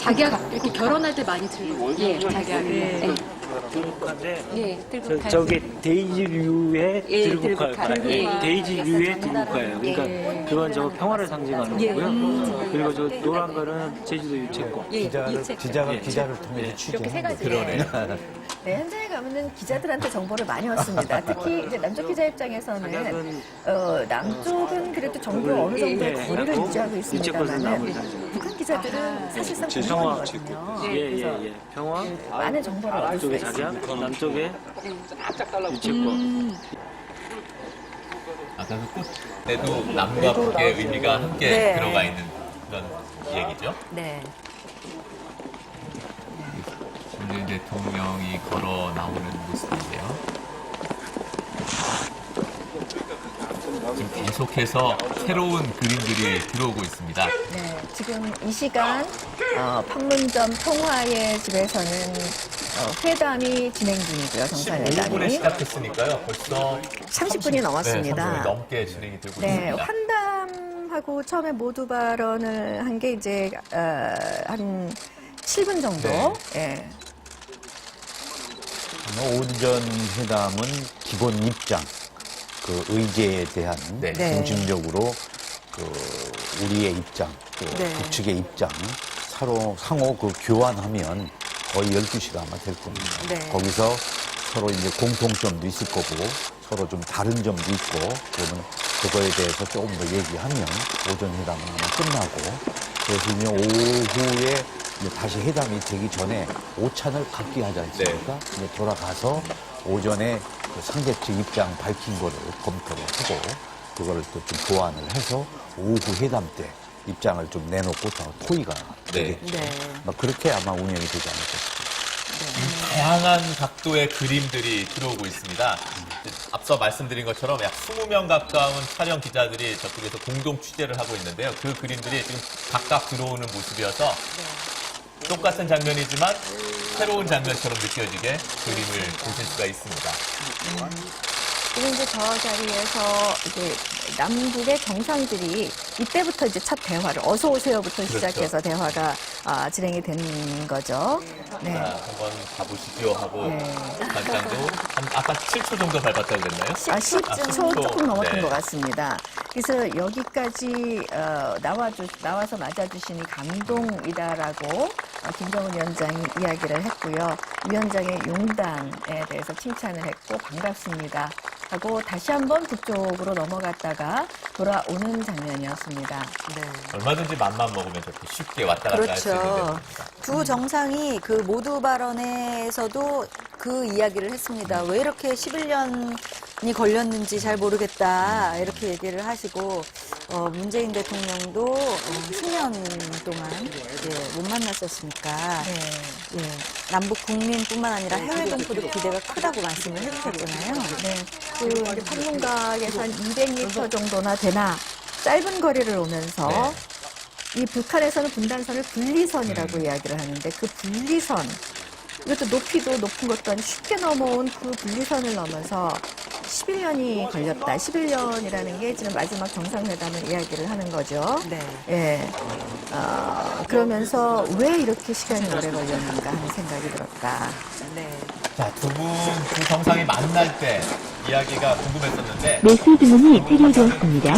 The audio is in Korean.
자기가 이렇게 결혼할 때 많이 들고 예, 자기가 예, 들국화인데 예, 저, 갈 저게 데이지류의 예, 들국화, 들국화. 예, 예. 데이지류의 들국화예요. 그러니까 예. 그건 저 평화를 상징하는 예. 거고요. 그리고 저 노란 거는 제주도 유채꽃. 예, 기자를. 기자가 예. 기자를 통해서 이렇게 세 가지 거죠. 네, 현장에 가면은 기자들한테 정보를 많이 얻습니다. 특히 이제 남쪽 기자 입장에서는 어, 남쪽은 그래도 정부와 어느 정도의 예, 거리를 유지하고 있습니다만. 북한 기자들은 사실상 평화. 공무원이거든요. 예, 그래서 예, 예. 평화. 많은 정보를 얻을 수가 앞쪽에 있습니다. 작약, 남쪽에 유채꽃. 아까 그 꽃에도 남과 북의 의미가 함께 네. 들어가 있는 그런 얘기죠. 네. 문재인 대통령이 걸어 나오는 모습인데요. 지금 계속해서 새로운 그림들이 들어오고 있습니다. 네, 지금 이 시간 어, 판문점 통화의 집에서는 어, 회담이 진행 중이고요. 15분에 정상회담이 시작했으니까요. 벌써 30분이 네, 넘었습니다. 30분이 넘게 진행이 되고 네, 있습니다. 환담하고 처음에 모두 발언을 한 게 이제 어, 한 7분 정도. 예. 오전 회담은 기본 입장, 그 의제에 대한 네. 네. 중심적으로 그 우리의 입장, 또 네. 북측의 입장 서로 상호 그 교환하면 거의 12시가 아마 될 겁니다. 네. 거기서 서로 이제 공통점도 있을 거고 서로 좀 다른 점도 있고 그러면 그거에 대해서 조금 더 얘기하면 오전 회담은 아마 끝나고 그래서 이제 오후에 이제 다시 회담이 되기 전에 오찬을 갖게 하지 않습니까? 이제 돌아가서 오전에 그 상대 측 입장 밝힌 거를 검토를 하고 그거를 또 좀 보완을 해서 오후 회담 때 입장을 좀 내놓고 더 토의가 네. 되겠죠. 네. 뭐 그렇게 아마 운영이 되지 않을까 싶습니다. 다양한 각도의 그림들이 들어오고 있습니다. 앞서 말씀드린 것처럼 약 20명 가까운 촬영 기자들이 저쪽에서 공동 취재를 하고 있는데요. 그 그림들이 지금 각각 들어오는 모습이어서 똑같은 장면이지만 새로운 장면처럼 느껴지게 그림을 보실 수가 있습니다. 지금 이제 저 자리에서 이제 남북의 정상들이 이때부터 이제 첫 대화를 어서 오세요부터 시작해서 대화가 아, 진행이 되는 거죠. 네. 자, 한번 가보시죠 하고 네. 단장도 한 아까 7초 정도 밟았다고 그랬나요? 아, 10초 초. 조금 넘었던 네. 것 같습니다. 그래서 여기까지 어, 나와주, 나와서 맞아주시니 감동이다라고 어, 김정은 위원장이 이야기를 했고요. 위원장의 용단에 대해서 칭찬을 했고 반갑습니다. 하고 다시 한번 북쪽으로 넘어갔다가 돌아오는 장면이었습니다. 얼마든지 맘만 먹으면 저렇게 쉽게 왔다 갔다 할 수 있는 그렇죠. 데입니다. 두 정상이 그 모두 발언에서도 그 이야기를 했습니다. 왜 이렇게 11년이 걸렸는지 잘 모르겠다 이렇게 얘기를 하시고 어, 문재인 대통령도 어, 10년 동안 예, 못 만났었으니까 네. 예, 남북 국민뿐만 아니라 해외 동포도 기대가 크다고 말씀을 해주셨잖아요. 네. 그 이제 판문각에서 한 200m 정도나 되나 짧은 거리를 오면서 네. 이 북한에서는 분단선을 분리선이라고 음. 이야기를 하는데 그 분리선 이것도 높이도 높은 것도 아니고 쉽게 넘어온 그 분리선을 넘어서 11년이 걸렸다. 11년이라는 게 지금 마지막 정상회담을 이야기를 하는 거죠. 네. 예. 어, 그러면서 왜 이렇게 시간이 오래 걸렸는가 하는 생각이 들었다. 네. 자, 두 분, 두 정상이 만날 때 이야기가 궁금했었는데 매수 주문이 체결되었습니다.